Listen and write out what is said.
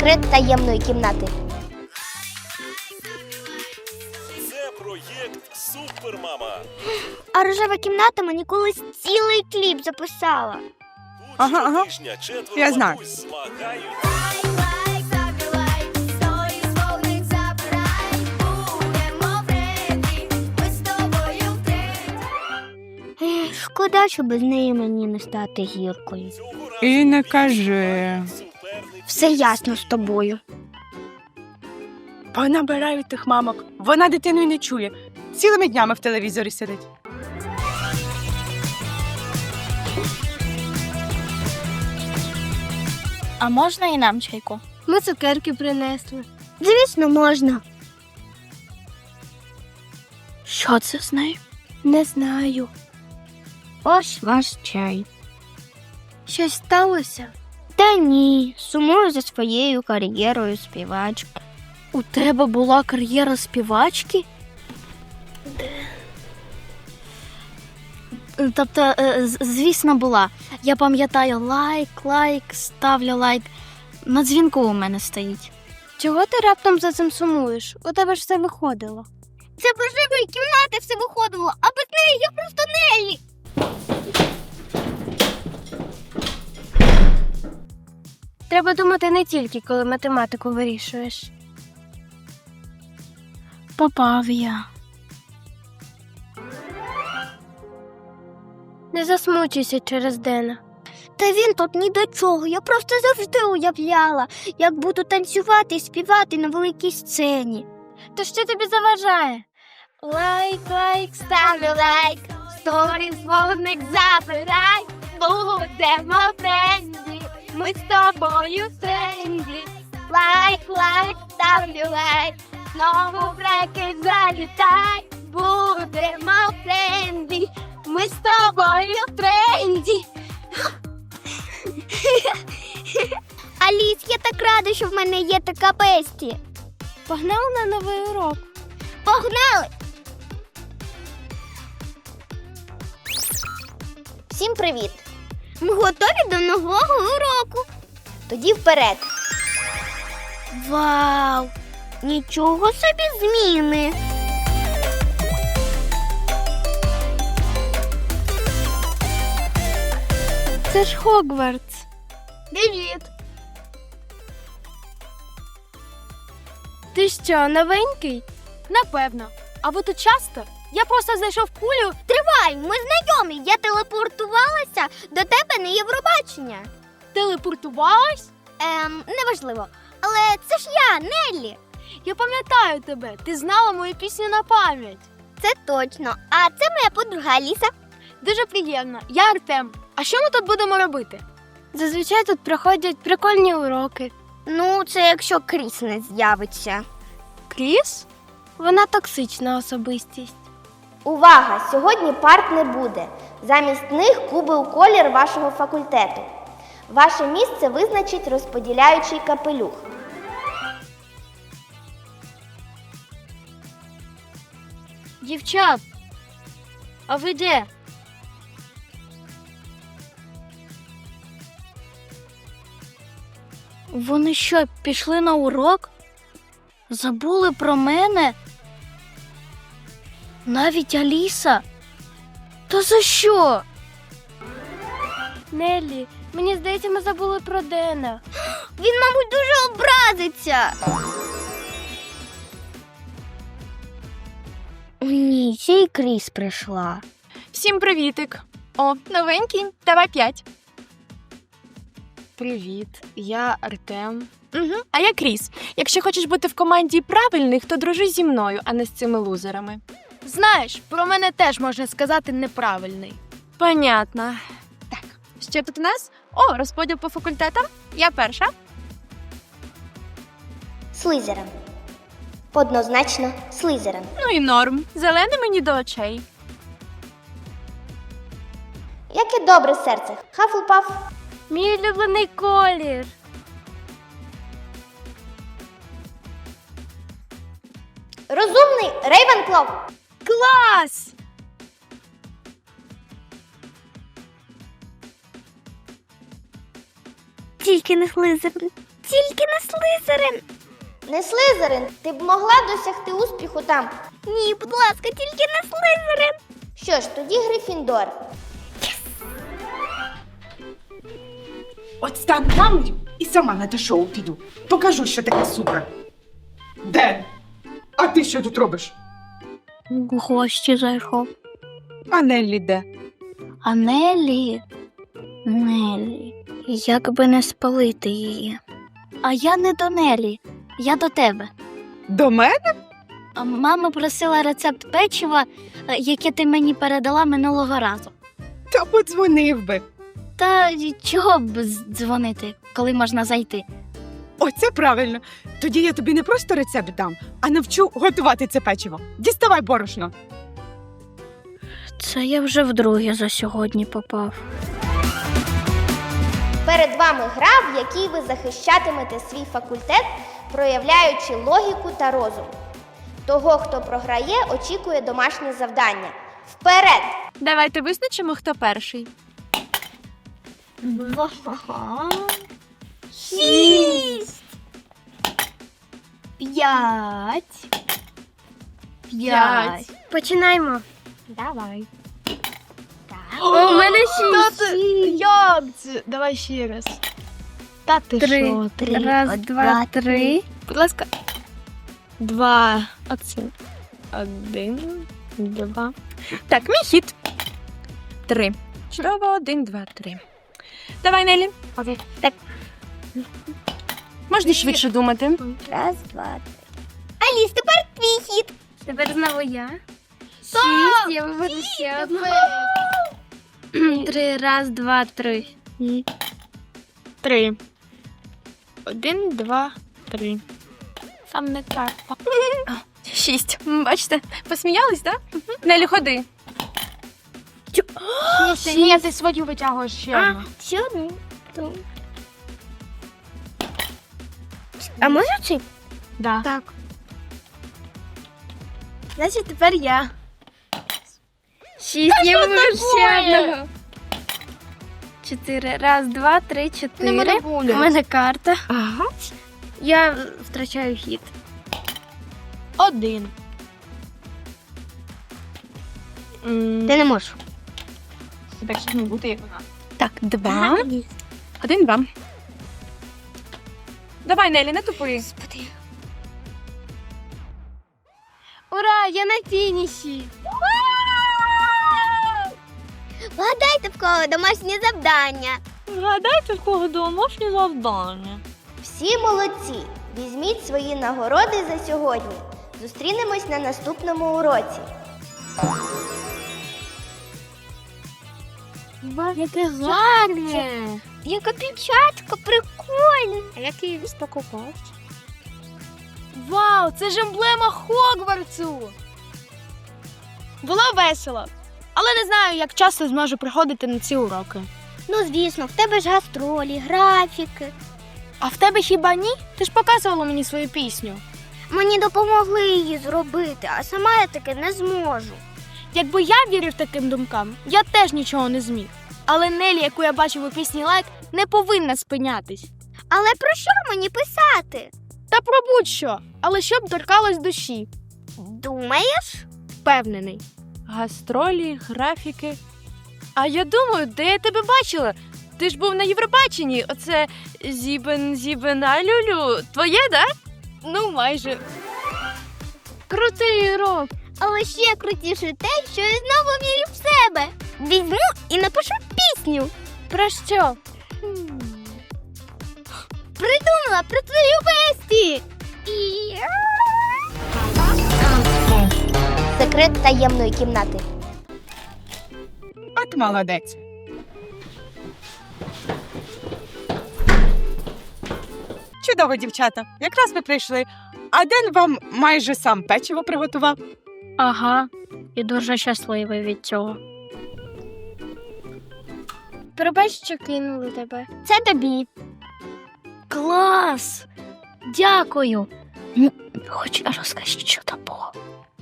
секрет таємної кімнати. Це проєкт Супермама. А рожева кімната мені колись цілий кліп записала. Ага, ага. Я знаю. Шкода, що без неї мені не стати гіркою. І не кажи. Все ясно з тобою. Понабирають тих мамок. Вона дитину й не чує. Цілими днями в телевізорі сидить. А можна і нам чайку? Ми цукерки принесли. Звісно, можна. Що це з нею? Не знаю. Ось ваш чай. Щось сталося? Та ні, сумую за своєю кар'єрою співачки. У тебе була кар'єра співачки? Тобто, е, звісно, була. Я пам'ятаю лайк, лайк, ставлю лайк. На дзвінку у мене стоїть. Чого ти раптом за цим сумуєш? У тебе ж все виходило. Це про живої кімнати все виходило, а без неї я просто Нелі. Треба думати не тільки, коли математику вирішуєш. Попав я. Не засмучуйся через Дена. Та він тут ні до чого. Я просто завжди уявляла, як буду танцювати і співати на великій сцені. То що тобі заважає? Лайк, лайк, ставлю лайк, сторіс вогник забирай, будемо френді, ми з тобою тренді. Лайк, лайк, ставлю лайк, знову в реки залітай, будемо френді, ми з тобою в тренді. Аліс, я так рада, що в мене є така бесті. Погнали на новий урок. Погнали! Всім привіт! Ми готові до нового уроку. Тоді вперед. Вау! Нічого собі зміни. Це ж Хогвартс. Привіт. Ти що, новенький? Напевно. А ви тут часто? Я просто знайшов кулю. Тривай, ми знайомі. Я телепортувалася до тебе на Євробачення. Телепортувалась? Ем, неважливо. Але це ж я, Неллі. Я пам'ятаю тебе. Ти знала мою пісню на пам'ять. Це точно. А це моя подруга Аліса. Дуже приємно. Я Артем. А що ми тут будемо робити? Зазвичай тут проходять прикольні уроки. Ну, це якщо Кріс не з'явиться. Кріс? Вона токсична особистість. Увага! Сьогодні парт не буде. Замість них куби у колір вашого факультету. Ваше місце визначить розподіляючий капелюх. Дівчат. А ви де? Вони що, пішли на урок? Забули про мене? Навіть Аліса? Та за що? Неллі, мені здається, ми забули про Дена. Він, мабуть, дуже образиться. Ні, ще й Кріс прийшла. Всім привітик. О, новенький, давай п'ять. Привіт, я Артем. Угу. А я Кріс. Якщо хочеш бути в команді правильних, то дружи зі мною, а не з цими лузерами. Знаєш, про мене теж можна сказати неправильний. Понятно. Так, що тут у нас? О, розподіл по факультетам. Я перша. Слизером. Однозначно слизером. Ну і норм. Зелений мені до очей. Яке добре серце. Хафлпаф. Мій улюблений колір. Розумний Рейвенклов. Клас! Тільки не слизер. Тільки не слизерин. Не слизерин, ти б могла досягти успіху там. Ні, будь ласка, тільки не слизерин. Що ж, тоді Грифіндор. От стану мамою і сама на те шоу піду. Покажу, що таке супер. Ден, а ти що тут робиш? В гості зайшов. А Неллі де? А Нелі. Нелі. Як би не спалити її. А я не до Нелі, я до тебе. До мене? Мама просила рецепт печива, е, яке ти мені передала минулого разу. Та подзвонив би. Та чого б дзвонити, коли можна зайти? Оце правильно. Тоді я тобі не просто рецепт дам, а навчу готувати це печиво. Діставай борошно. Це я вже вдруге за сьогодні попав. Перед вами гра, в якій ви захищатимете свій факультет, проявляючи логіку та розум. Того, хто програє, очікує домашнє завдання. Вперед! Давайте визначимо, хто перший. Шість. П'ять. П'ять. Починаємо. Давай. У мене шість. Як це? Давай ще раз. Та ти Три. що? Три. Раз, два, три. Будь ласка. Два. Оце. Один, два. Так, мій хід. Три. Чудово, один, два, три. Давай, Нелі. Окей. Так. Можна швидше думати. Раз, два, три. Аліс, тепер твій хід. Тепер знову я. Шість, я виберу ще одну. Три, раз, два, три. Три. Один, два, три. Там не так. Шість. М, Бачите, посміялись, так? Да? Нелі, ходи. Ні, ти свою витягуєш ще одну. Ще одну. А може цей? Да. Так. Значить, тепер я. Шість, я виберу ще одного. Чотири. Раз, два, три, чотири. мене У буде. мене карта. Ага. Я втрачаю хід. Один. Ти не можеш. Так, щоб не бути як вона. Так, два. Один, два. Давай, Нелі, не тупи. Ура, я на фініші. Вгадайте, в кого домашнє завдання. Гадайте, в кого домашнє завдання. Всі молодці. Візьміть свої нагороди за сьогодні. Зустрінемось на наступному уроці. Яке гарне. Яка печатка, прикольна. А як її розпакувати? Вау, це ж емблема Хогвартсу. Було весело. Але не знаю, як часто зможу приходити на ці уроки. Ну, звісно, в тебе ж гастролі, графіки. А в тебе хіба ні? Ти ж показувала мені свою пісню. Мені допомогли її зробити, а сама я таки не зможу. Якби я вірив таким думкам, я теж нічого не зміг. Але Нелі, яку я бачив у пісні лайк, не повинна спинятись. Але про що мені писати? Та про будь-що, але щоб торкалось душі. Думаєш? Впевнений. Гастролі, графіки. А я думаю, де я тебе бачила? Ти ж був на Євробаченні. Оце зібен, зібен, алюлю. Твоє, да? Ну, майже. Крутий урок. Але ще крутіше те, що я знову вірю в себе. Візьму і напишу пісню. Про що? Придумала про твою бесті. Секрет таємної кімнати. От молодець. Чудово, дівчата. Якраз ви прийшли. А Ден вам майже сам печиво приготував. Ага. І дуже щасливий від цього. Пробач, що кинули тебе. Це тобі. Клас! Дякую. Ну, Хоч розкажіть, що там було.